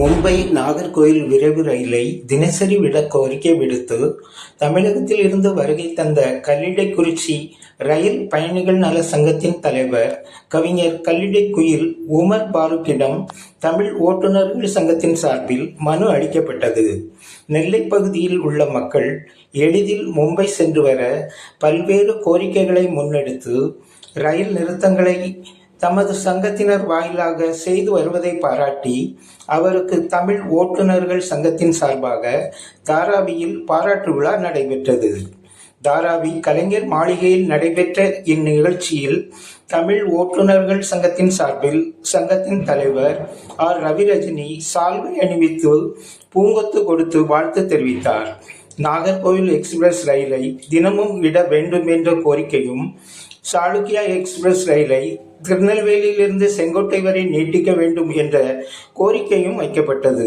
மும்பை நாகர்கோயில் விரைவு ரயிலை தினசரி விட கோரிக்கை விடுத்து தமிழகத்தில் இருந்து வருகை தந்த கல்லிடைக்குறிச்சி ரயில் பயணிகள் நல சங்கத்தின் தலைவர் கவிஞர் கல்லிடைக்குயில் உமர் பாருக்கிடம் தமிழ் ஓட்டுநர்கள் சங்கத்தின் சார்பில் மனு அளிக்கப்பட்டது. நெல்லை பகுதியில் உள்ள மக்கள் எளிதில் மும்பை சென்று வர பல்வேறு கோரிக்கைகளை முன்னெடுத்து ரயில் நிறுத்தங்களை தமது சங்கத்தினர் வாயிலாக செய்து வருவதை பாராட்டி அவருக்கு தமிழ் ஓட்டுநர்கள் சங்கத்தின் சார்பாக தாராவியில் பாராட்டு விழா நடைபெற்றது. தாராவி கலைஞர் மாளிகையில் நடைபெற்ற இந்நிகழ்ச்சியில் தமிழ் ஓட்டுநர்கள் சங்கத்தின் சார்பில் சங்கத்தின் தலைவர் ஆர். ரவிரஜினி சால்வை அணிவித்து பூங்கொத்து கொடுத்து வாழ்த்து தெரிவித்தார். நாகர்கோவில் எக்ஸ்பிரஸ் ரயிலை தினமும் விட வேண்டும் என்ற கோரிக்கையும் சாளுக்கியா எக்ஸ்பிரஸ் ரயிலை திருநெல்வேலியிலிருந்து செங்கோட்டை வரை நீட்டிக்க வேண்டும் என்ற கோரிக்கையும் வைக்கப்பட்டது.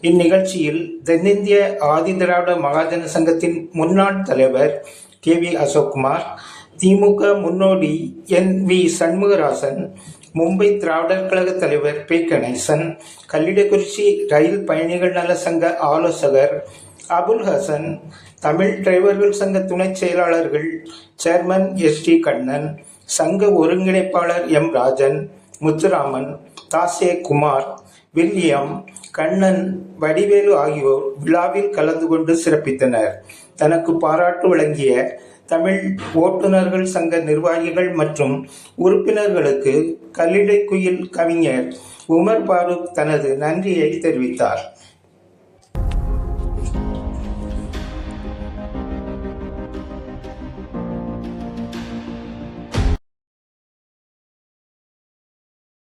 இந்நிகழ்ச்சியில் தென்னிந்திய ஆதிதிராவிட மகாஜன சங்கத்தின் முன்னாள் தலைவர் கே வி அசோக்குமார் திமுக முன்னோடி என் வி சண்முகராசன் மும்பை திராவிடர் கழக தலைவர் பி கணேசன் கல்லிடக்குறிச்சி ரயில் பயணிகள் நல சங்க ஆலோசகர் அபுல் ஹசன் தமிழ் டிரைவர்கள் சங்க துணைச் செயலாளர்கள் சேர்மன் எஸ் டி கண்ணன் சங்க ஒருங்கிணைப்பாளர் எம் ராஜன் முத்துராமன் தாசே குமார் வில்லியம் கண்ணன் வடிவேலு ஆகியோர் விழாவில் கலந்து கொண்டு சிறப்பித்தனர். தனக்கு பாராட்டு வழங்கிய தமிழ் ஓட்டுநர்கள் சங்க நிர்வாகிகள் மற்றும் உறுப்பினர்களுக்கு கல்லிடை குயில் கவிஞர் உமர் பாரூக் தனது நன்றியை தெரிவித்தார்.